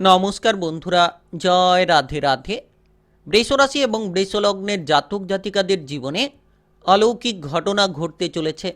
নমস্কার বন্ধুরা, জয় রাধে রাধে। বৃষরাশি এবং বৃষলগ্নের জাতক জাতিকাদের জীবনে অলৌকিক ঘটনা ঘটতে চলেছে।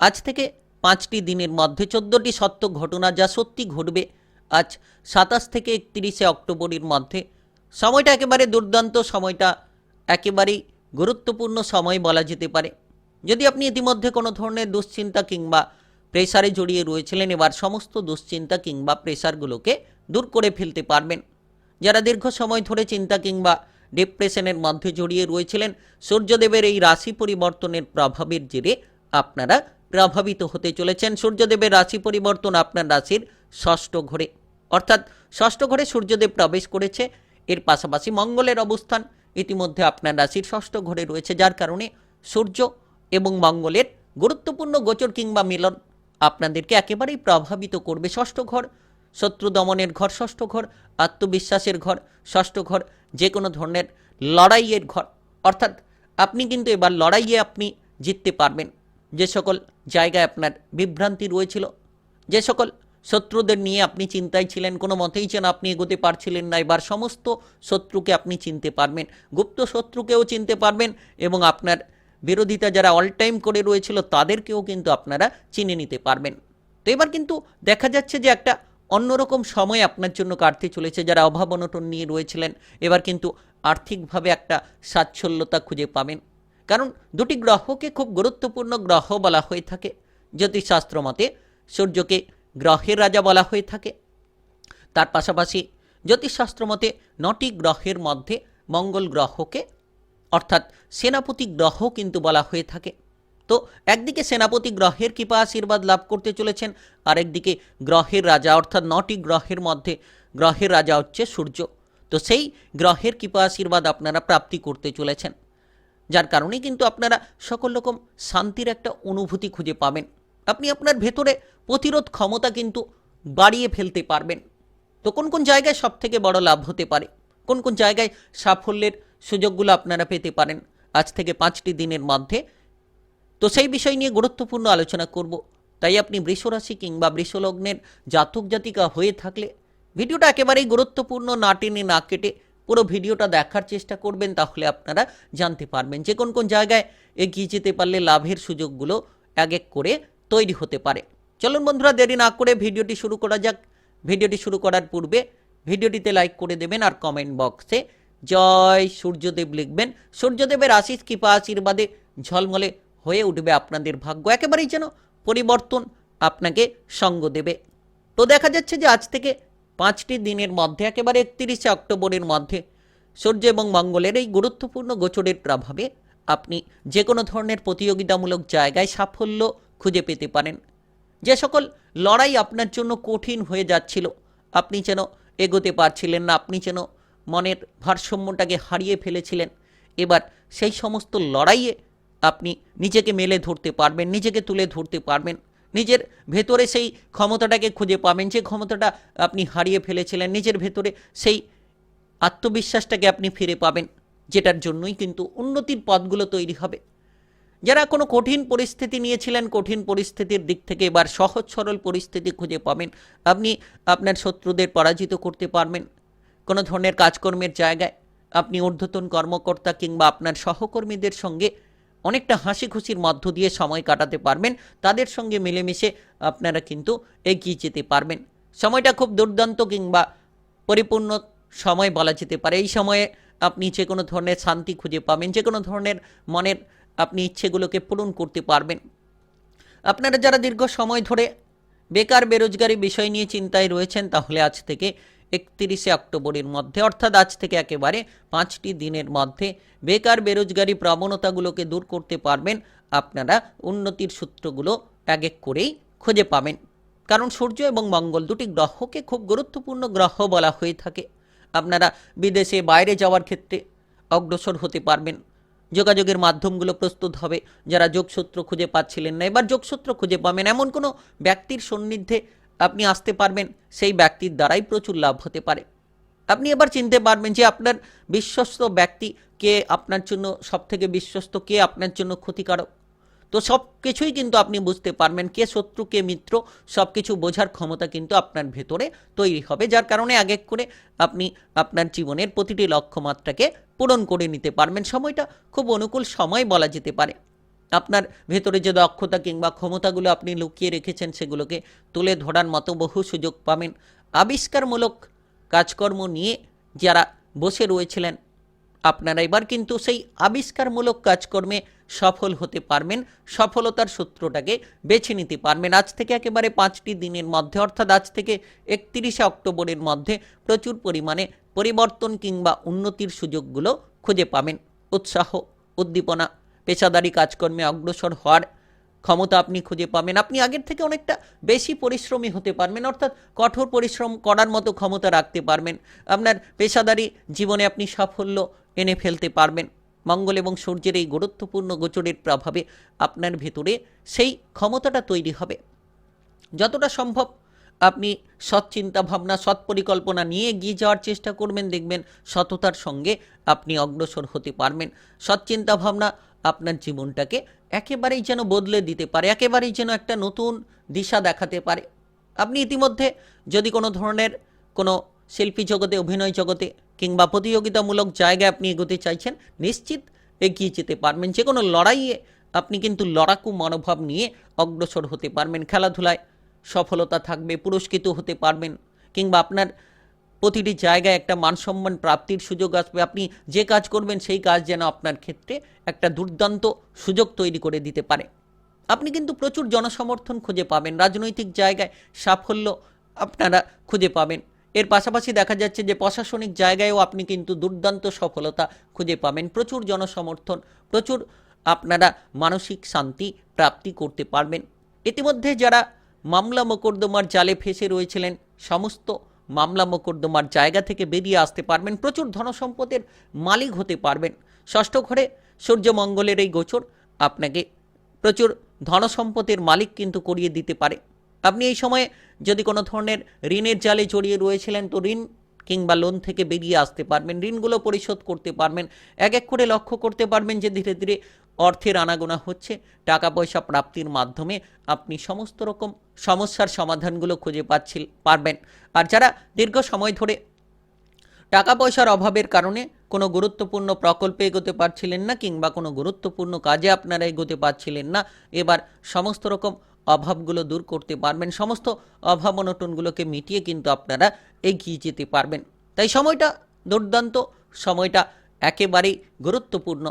আজ থেকে পাঁচটি দিনের মধ্যে চোদ্দোটি সত্য ঘটনা যা সত্যি ঘটবে আজ সাতাশ থেকে একত্রিশে অক্টোবরের মধ্যে। সময়টা একেবারে দুর্দান্ত, সময়টা একেবারেই গুরুত্বপূর্ণ সময় বলা যেতে পারে। যদি আপনি ইতিমধ্যে কোনো ধরনের দুশ্চিন্তা কিংবা প্রেসারে জড়িয়ে রয়েছিলেন এবার সমস্ত দুশ্চিন্তা কিংবা প্রেসারগুলোকে দূর করে ফেলতে পারবেন। যারা দীর্ঘ সময় ধরে চিন্তা কিংবা ডিপ্রেশনের মধ্যে জড়িয়ে রয়েছিলেন, সূর্যদেবের এই রাশি পরিবর্তনের প্রভাবের জেরে আপনারা প্রভাবিত হতে চলেছেন। সূর্যদেবের রাশি পরিবর্তন আপনার রাশির ষষ্ঠ ঘরে। অর্থাৎ ষষ্ঠ ঘরে সূর্যদেব প্রবেশ করেছে। এর পাশাপাশি মঙ্গলের অবস্থান ইতিমধ্যে আপনার রাশির ষষ্ঠ ঘরে রয়েছে। যার কারণে সূর্য এবং মঙ্গলের গুরুত্বপূর্ণ গোচর কিংবা মিলন আপনাদেরকে একেবারেই প্রভাবিত করবে ষষ্ঠ ঘর, শত্রু দমনের ঘর, ষষ্ঠ ঘর, আত্মবিশ্বাসের ঘর, ষষ্ঠ ঘর, যে কোনো ধরনের লড়াইয়ের ঘর। অর্থাৎ আপনি কিন্তু এবার লড়াইয়ে আপনি জিততে পারবেন। যে সকল জায়গায় আপনার বিভ্রান্তি রয়েছিল, যে সকল শত্রুদের নিয়ে আপনি চিন্তায় ছিলেন, কোনো মতেই যেন আপনি এগোতে পারছিলেন না, এবার সমস্ত শত্রুকে আপনি চিনতে পারবেন। গুপ্ত শত্রুকেও চিনতে পারবেন এবং আপনার বিরোধিতা যারা অল টাইম করে রয়েছিল তাদেরকেও কিন্তু আপনারা চিনে নিতে পারবেন। তো এবার কিন্তু দেখা যাচ্ছে যে একটা অন্যরকম সময় আপনার জন্য কাটতে চলেছে, যারা অভাব অনটন নিয়ে রয়েছিলেন। এবার কিন্তু আর্থিকভাবে একটা সাচ্ছল্যতা খুঁজে পাবেন। কারণ দুটি গ্রহকে খুব গুরুত্বপূর্ণ গ্রহ বলা হয়ে থাকে। জ্যোতিষশাস্ত্র মতে সূর্যকে গ্রহের রাজা বলা হয়ে থাকে। তার পাশাপাশি জ্যোতিষশাস্ত্র মতে নটি গ্রহের মধ্যে মঙ্গল গ্রহকে অর্থাৎ সেনাপতি গ্রহ কিন্তু বলা হয়ে থাকে। তো একদিকে সেনাপতি গ্রহের কৃপা আশীর্বাদ লাভ করতে চলেছেন, আরেকদিকে গ্রহের রাজা অর্থাৎ নটি গ্রহের মধ্যে গ্রহের রাজা হচ্ছে সূর্য। তো সেই গ্রহের কৃপা আশীর্বাদ আপনারা প্রাপ্তি করতে চলেছেন। যার কারণে কিন্তু আপনারা সকল রকম শান্তির একটা অনুভূতি খুঁজে পাবেন। আপনি আপনার ভেতরে প্রতিরোধ ক্ষমতা কিন্তু বাড়িয়ে ফেলতে পারবেন। তো কোন কোন জায়গায় সব থেকে বড় লাভ হতে পারে? কোন কোন জায়গায় সাফল্যের সুযোগগুলো আপনারা পেতে পারেন? আজ থেকে পাঁচটি দিনের মধ্যে। তো সেই বিষয় নিয়ে গুরুত্বপূর্ণ আলোচনা করব। তাই আপনি বৃষরাশি কিংবা বৃষলগ্নের জাতক জাতিকা হয়ে থাকলে ভিডিওটা একেবারেই গুরুত্বপূর্ণ, না টেনে, না কেটে পুরো ভিডিওটা দেখার চেষ্টা করবেন, তাহলে আপনারা জানতে পারবেন যে কোন কোন জায়গায় এগিয়ে যেতে পারলে লাভের সুযোগগুলো এক এক করে তৈরি হতে পারে। চলুন বন্ধুরা, দেরি না করে ভিডিওটি শুরু করা যাক। ভিডিওটি শুরু করার পূর্বে ভিডিওটিতে লাইক করে দেবেন আর কমেন্ট বক্সে জয় সূর্যদেব লিখবেন। সূর্যদেবের আশিস কৃপা আশীর্বাদে ঝলমলে হয়ে উঠবে আপনাদের ভাগ্য। একেবারেই যেন পরিবর্তন আপনাকে সঙ্গ দেবে। তো দেখা যাচ্ছে যে আজ থেকে পাঁচটি দিনের মধ্যে, একেবারে একত্রিশে অক্টোবরের মধ্যে সূর্য এবং মঙ্গলের এই গুরুত্বপূর্ণ গোচরের প্রভাবে আপনি যে কোনো ধরনের প্রতিযোগিতামূলক জায়গায় সাফল্য খুঁজে পেতে পারেন। যে সকল লড়াই আপনার জন্য কঠিন হয়ে যাচ্ছিল, আপনি যেন এগোতে পারছিলেন না। আপনি যেন মনের ভারসাম্যটাকে হারিয়ে ফেলেছিলেন। এবার সেই সমস্ত লড়াইয়ে আপনি নিজেকে মেলে ধরতে পারবেন, নিজেকে তুলে ধরতে পারবেন। নিজের ভেতরে সেই ক্ষমতাটাকে খুঁজে পাবেন, যে ক্ষমতাটা আপনি হারিয়ে ফেলেছিলেন। নিজের ভেতরে সেই আত্মবিশ্বাসটাকে আপনি ফিরে পাবেন, যেটার জন্যই কিন্তু উন্নতির পথগুলো তৈরি হবে। যারা কোনো কঠিন পরিস্থিতি নিয়েছিলেন, কঠিন পরিস্থিতির দিক থেকে এবার সহজ সরল পরিস্থিতি খুঁজে পাবেন। আপনি আপনার শত্রুদের পরাজিত করতে পারবেন কোনো ধরনের কাজকর্মের জায়গায়। আপনি ঊর্ধ্বতন কর্মকর্তা কিংবা আপনার সহকর্মীদের সঙ্গে অনেকটা হাসি খুশির মধ্য দিয়ে সময় কাটাতে পারবেন। তাদের সঙ্গে মিলেমিশে আপনারা কিন্তু এগিয়ে যেতে পারবেন। সময়টা খুব দুর্দান্ত কিংবা পরিপূর্ণ সময় বলা যেতে পারে। এই সময়ে আপনি যে কোনো ধরনের শান্তি খুঁজে পাবেন যে কোনো ধরনের মনের আপনি ইচ্ছেগুলোকে পূরণ করতে পারবেন। আপনারা যারা দীর্ঘ সময় ধরে বেকার বেরোজগারি বিষয় নিয়ে চিন্তায় রয়েছেন, তাহলে আজ থেকে একত্রিশে অক্টোবরের মধ্যে, অর্থাৎ আজ থেকে একেবারে পাঁচটি দিনের মধ্যে বেকার বেরোজগারি প্রবণতাগুলোকে দূর করতে পারবেন। আপনারা উন্নতির সূত্রগুলো এক এক করেই খুঁজে পাবেন। কারণ সূর্য এবং মঙ্গল দুটি গ্রহকে খুব গুরুত্বপূর্ণ গ্রহ বলা হয়ে থাকে। আপনারা বিদেশে বাইরে যাওয়ার ক্ষেত্রে অগ্রসর হতে পারবেন। যোগাযোগের মাধ্যমগুলো প্রস্তুত হবে। যারা যোগসূত্র খুঁজে পাচ্ছিলেন না, এবার যোগসূত্র খুঁজে পাবেন। এমন কোনো ব্যক্তির সান্নিধ্যে আপনি আসতে পারবেন, সেই ব্যক্তির দ্বারাই প্রচুর লাভ হতে পারে। আপনি এবার চিনতে পারবেন যে আপনার বিশ্বস্ত ব্যক্তি কে আপনার জন্য সবথেকে বিশ্বস্ত, কে আপনার জন্য ক্ষতিকারক। তো সব কিছুই কিন্তু আপনি বুঝতে পারবেন কে শত্রু, কে মিত্র, সব কিছু বোঝার ক্ষমতা কিন্তু আপনার ভেতরে তৈরি হবে, যার কারণে আগে করে আপনি আপনার জীবনের প্রতিটি লক্ষ্যমাত্রাকে পূরণ করে নিতে পারবেন। সময়টা খুব অনুকূল সময় বলা যেতে পারে। আপনার ভেতরে যে দক্ষতা কিংবা ক্ষমতাগুলো আপনি লুকিয়ে রেখেছেন, সেগুলোকে তুলে ধরার মতো বহু সুযোগ পাবেন। আবিষ্কারমূলক কাজকর্ম নিয়ে যারা বসে রয়েছিলেন আপনারা এবার কিন্তু সেই আবিষ্কারমূলক কাজকর্মে সফল হতে পারবেন, সফলতার সূত্রটাকে বেছে নিতে পারবেন। আজ থেকে একেবারে পাঁচটি দিনের মধ্যে, অর্থাৎ আজ থেকে একত্রিশে অক্টোবরের মধ্যে প্রচুর পরিমাণে পরিবর্তন কিংবা উন্নতির সুযোগগুলো খুঁজে পাবেন। উৎসাহ, উদ্দীপনা, পেশাদারি কাজকর্মে অগ্রসর হওয়ার ক্ষমতা আপনি খুঁজে পাবেন। আপনি আগের থেকে অনেকটা বেশি পরিশ্রমী হতে পারবেন, অর্থাৎ কঠোর পরিশ্রম করার মতো ক্ষমতা রাখতে পারবেন। আপনার পেশাদারি জীবনে আপনি সাফল্য এনে ফেলতে পারবেন। মঙ্গল এবং সূর্যের এই গুরুত্বপূর্ণ গোচরের প্রভাবে আপনার ভেতরে সেই ক্ষমতাটা তৈরি হবে। যতটা সম্ভব আপনি সৎ চিন্তা ভাবনা সৎ পরিকল্পনা নিয়ে এগিয়ে যাওয়ার চেষ্টা করবেন, দেখবেন সততার সঙ্গে আপনি অগ্রসর হতে পারবেন। সৎ চিন্তা ভাবনা আপনার জীবনটাকে একেবারেই যেন বদলে দিতে পারে, একেবারেই যেন একটা নতুন দিশা দেখাতে পারে। আপনি ইতিমধ্যে যদি কোনো ধরনের কোনো শিল্পী জগতে, অভিনয় জগতে কিংবা প্রতিযোগিতামূলক জায়গায় আপনি এগোতে চাইছেন, নিশ্চিত এগিয়ে যেতে পারবেন। যে কোনো লড়াইয়ে আপনি কিন্তু লড়াকু মনোভাব নিয়ে অগ্রসর হতে পারবেন। খেলাধুলায় সফলতা থাকবে, পুরস্কৃত হতে পারবেন কিংবা আপনার প্রতিটি জায়গায় একটা মানসম্মান প্রাপ্তির সুযোগ আসবে। আপনি যে কাজ করবেন, সেই কাজ যেন আপনার ক্ষেত্রে একটা দুর্দান্ত সুযোগ তৈরি করে দিতে পারে। আপনি কিন্তু প্রচুর জনসমর্থন খুঁজে পাবেন। রাজনৈতিক জায়গায় সাফল্য আপনারা খুঁজে পাবেন। এর পাশাপাশি দেখা যাচ্ছে যে প্রশাসনিক জায়গায়ও আপনি কিন্তু দুর্দান্ত সফলতা খুঁজে পাবেন। প্রচুর জনসমর্থন, প্রচুর আপনারা মানসিক শান্তি প্রাপ্তি করতে পারবেন। ইতিমধ্যে যারা মামলা মোকদ্দমার জালে ফেসে রয়েছিলেন, সমস্ত মামলা মোকদ্দমার জায়গা থেকে বেরিয়ে আসতে পারবেন। প্রচুর ধনসম্পদের মালিক হতে পারবেন। ষষ্ঠ ঘরে সূর্যমঙ্গলের এই গোচর আপনাকে প্রচুর ধনসম্পদের মালিক কিন্তু করিয়ে দিতে পারে। আপনি এই সময়ে যদি কোনো ধরনের ঋণের জালে জড়িয়ে রয়েছিলেন, তো ঋণ কিংবা লোন থেকে বেরিয়ে আসতে পারবেন। ঋণগুলো পরিশোধ করতে পারবেন। এক এক করে লক্ষ্য করতে পারবেন যে ধীরে ধীরে অর্থের আনাগোনা হচ্ছে টাকা পয়সা প্রাপ্তির মাধ্যমে আপনি সমস্ত রকম সমস্যার সমাধানগুলো খুঁজে পাচ্ছিল, পারবেন। আর যারা দীর্ঘ সময় ধরে টাকা পয়সার অভাবের কারণে কোনো গুরুত্বপূর্ণ প্রকল্পে এগোতে পারছিলেন না কিংবা কোনো গুরুত্বপূর্ণ কাজে আপনারা এগোতে পারছিলেন না, এবার সমস্ত রকম অভাবগুলো দূর করতে পারবেন। সমস্ত অভাব অনটনগুলোকে মিটিয়ে কিন্তু আপনারা এগিয়ে যেতে পারবেন। তাই সময়টা দুর্দান্ত, সময়টা একেবারেই গুরুত্বপূর্ণ।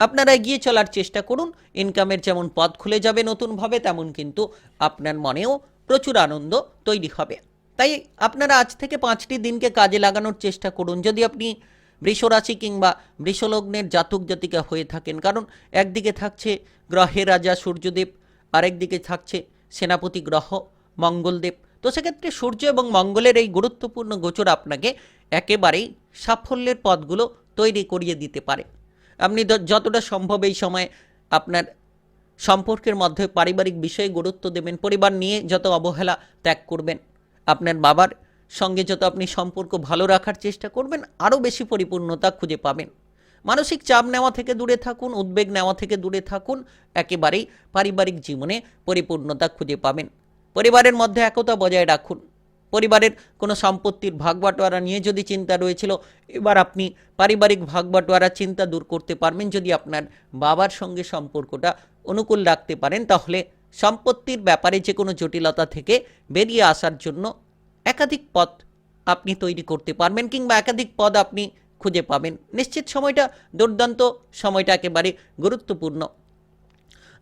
আপনারা এগিয়ে চলার চেষ্টা করুন। ইনকামের যেমন পথ খুলে যাবে নতুনভাবে, তেমন কিন্তু আপনার মনেও প্রচুর আনন্দ তৈরি হবে। তাই আপনারা আজ থেকে পাঁচটি দিনকে কাজে লাগানোর চেষ্টা করুন। যদি আপনি বৃষরাশি কিংবা বৃষলগ্নের জাতক জাতিকা হয়ে থাকেন, কারণ একদিকে থাকছে গ্রহের রাজা সূর্যদেব, আরেকদিকে থাকছে সেনাপতি গ্রহ মঙ্গলদেব। তো সেক্ষেত্রে সূর্য এবং মঙ্গলের এই গুরুত্বপূর্ণ গোচর আপনাকে একেবারেই সাফল্যের পথগুলো তৈরি করিয়ে দিতে পারে। আপনি যতটা সম্ভব এই সময় আপনার সম্পর্কের মধ্যে পারিবারিক বিষয়ে গুরুত্ব দেবেন, পরিবার নিয়ে যত অবহেলা ত্যাগ করবেন, আপনার বাবার সঙ্গে যত আপনি সম্পর্ক ভালো রাখার চেষ্টা করবেন, আরও বেশি পরিপূর্ণতা খুঁজে পাবেন। মানসিক চাপ নেওয়া থেকে দূরে থাকুন, উদ্বেগ নেওয়া থেকে দূরে থাকুন, একেবারেই পারিবারিক জীবনে পরিপূর্ণতা খুঁজে পাবেন। পরিবারের মধ্যে একতা বজায় রাখুন। পরিবারের কোনো সম্পত্তির ভাগ বাটোয়ারা নিয়ে যদি চিন্তা রয়েছিল, এবার আপনি পারিবারিক ভাগ বাটোয়ারা চিন্তা দূর করতে পারবেন। যদি আপনার বাবার সঙ্গে সম্পর্কটা অনুকূল রাখতে পারেন, তাহলে সম্পত্তির ব্যাপারে যে কোনো জটিলতা থেকে বেরিয়ে আসার জন্য একাধিক পথ আপনি তৈরি করতে পারবেন কিংবা একাধিক পদ আপনি খুঁজে পাবেন। নিশ্চিত সময়টা, দুর্দান্ত সময়টা একেবারে গুরুত্বপূর্ণ।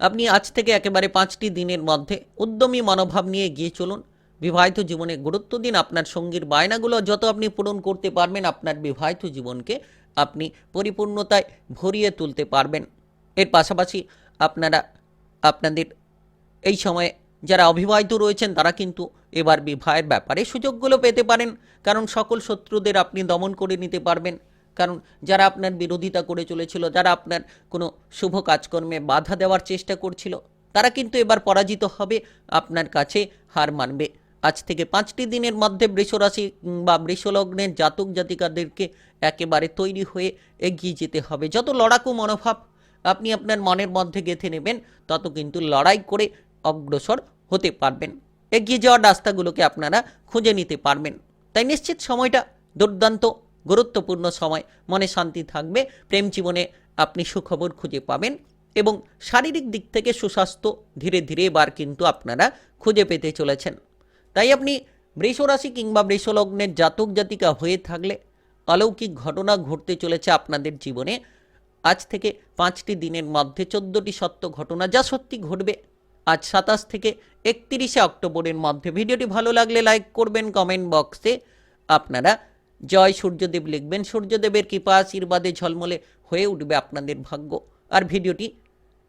আপনি আজ থেকে একেবারে পাঁচটি দিনের মধ্যে উদ্যমী মনোভাব নিয়ে এগিয়ে চলুন। বিবাহিত জীবনে গুরুত্ব দিন। আপনার সঙ্গীর বায়নাগুলো যত আপনি পূরণ করতে পারবেন, আপনার বিবাহিত জীবনকে আপনি পরিপূর্ণতায় ভরিয়ে তুলতে পারবেন। এর পাশাপাশি আপনারা, আপনাদের এই সময়ে যারা অবিবাহিত রয়েছেন, তারা কিন্তু এবার বিবাহের ব্যাপারে সুযোগগুলো পেতে পারেন। কারণ সকল শত্রুদের আপনি দমন করে নিতে পারবেন। কারণ যারা আপনার বিরোধিতা করে চলেছিল, যারা আপনার কোনো শুভ কাজকর্মে বাধা দেওয়ার চেষ্টা করছিল, তারা কিন্তু এবার পরাজিত হবে, আপনার কাছে হার মানবে। আজ থেকে পাঁচটি দিনের মধ্যে বৃষরাশি বা বৃষলগ্নের জাতক জাতিকাদেরকে একেবারে তৈরি হয়ে এগিয়ে যেতে হবে। যত লড়াকু মনোভাব আপনি আপনার মনের মধ্যে গেঁথে নেবেন, তত কিন্তু লড়াই করে অগ্রসর হতে পারবেন। এগিয়ে যাওয়ার রাস্তাগুলোকে আপনারা খুঁজে নিতে পারবেন। তাই নিশ্চিত সময়টা দুর্দান্ত, গুরুত্বপূর্ণ সময়। মনে শান্তি থাকবে, প্রেম জীবনে আপনি সুখবর খুঁজে পাবেন এবং শারীরিক দিক থেকে সুস্বাস্থ্য ধীরে ধীরে এবার কিন্তু আপনারা খুঁজে পেতে চলেছেন। তাই আপনি বৃষরাশি কিংবা বৃষলগ্নের জাতক জাতিকা হয়ে থাকলে অলৌকিক ঘটনা ঘটতে চলেছে আপনাদের জীবনে। আজ থেকে পাঁচটি দিনের মধ্যে চোদ্দটি সত্য ঘটনা যা সত্যি ঘটবে। আজ সাতাশ থেকে একত্রিশে অক্টোবরের মধ্যে ভিডিওটি ভালো লাগলে লাইক করবেন, কমেন্ট বক্সে। আপনারা জয় সূর্যদেব লিখবেন। সূর্যদেবের কৃপা আশীর্বাদে ঝলমলে হয়ে উঠবে আপনাদের ভাগ্য। আর ভিডিওটি